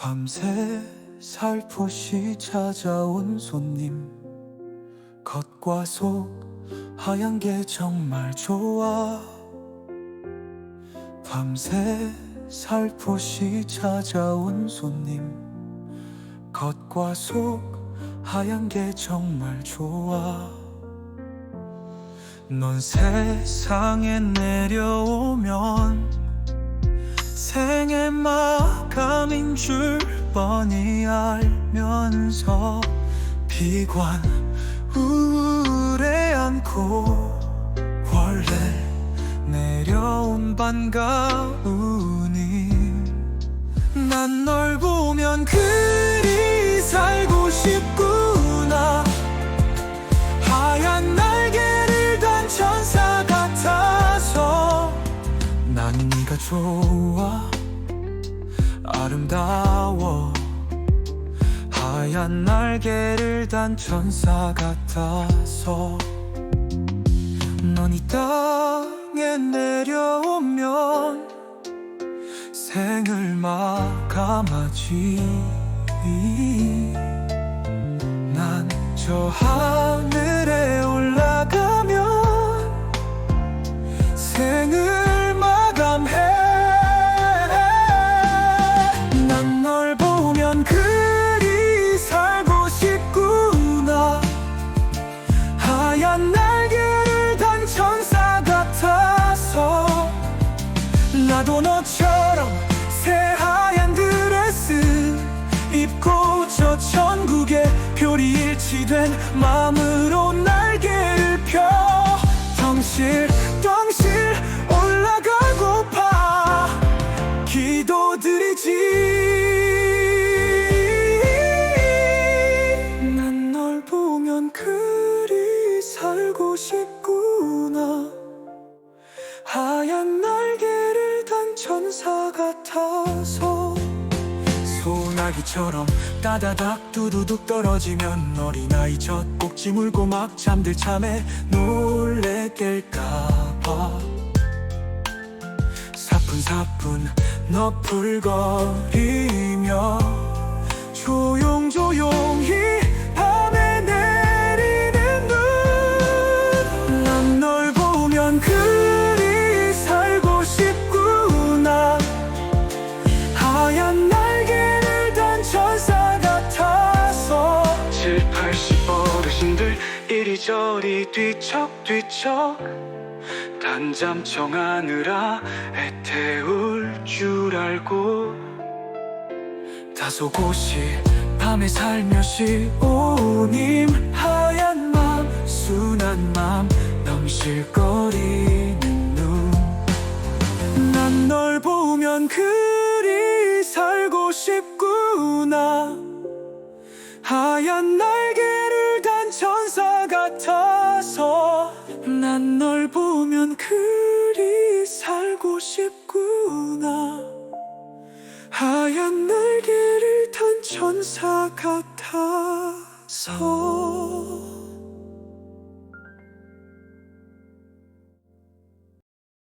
밤새 살포시 찾아온 손님. 겉과 속 하얀 게 정말 좋아. 밤새 살포시 찾아온 손님. 겉과 속 하얀 게 정말 좋아. 넌 세상에 내려오면 생의 마감인 줄 뻔히 알면서 비관 우울해 않고 원래 내려온 반가우니 난널 보면 그 난 네가 좋아. 아름다워. 하얀 날개를 단 천사 같아서 넌 이 땅에 내려오면 생을 마감하지. 난 저 하늘에 올라가 마음으로 날개를 펴 덩실덩실 올라가고파. 기도드리지. 난 널 보면 그리 살고 싶구나. 하얀 날개를 단 천사 같아서 소나기처럼 따다닥 두두둑 떨어지면 어린아이 젖 꼭지 물고 막 잠들 참에 놀래 깰까봐. 사뿐사뿐 너풀거리며 이리저리 뒤척뒤척 단잠 청 하느라 애태울 줄 알고 다소곳이 밤에 살며시 오님 하얀 맘 순한 맘 넘실거리는 눈. 난 널 보면 그리 살고 싶구나. 하얀 천사 같아서 난 널 보면 그리 살고 싶구나. 하얀 날개를 단 천사 같아서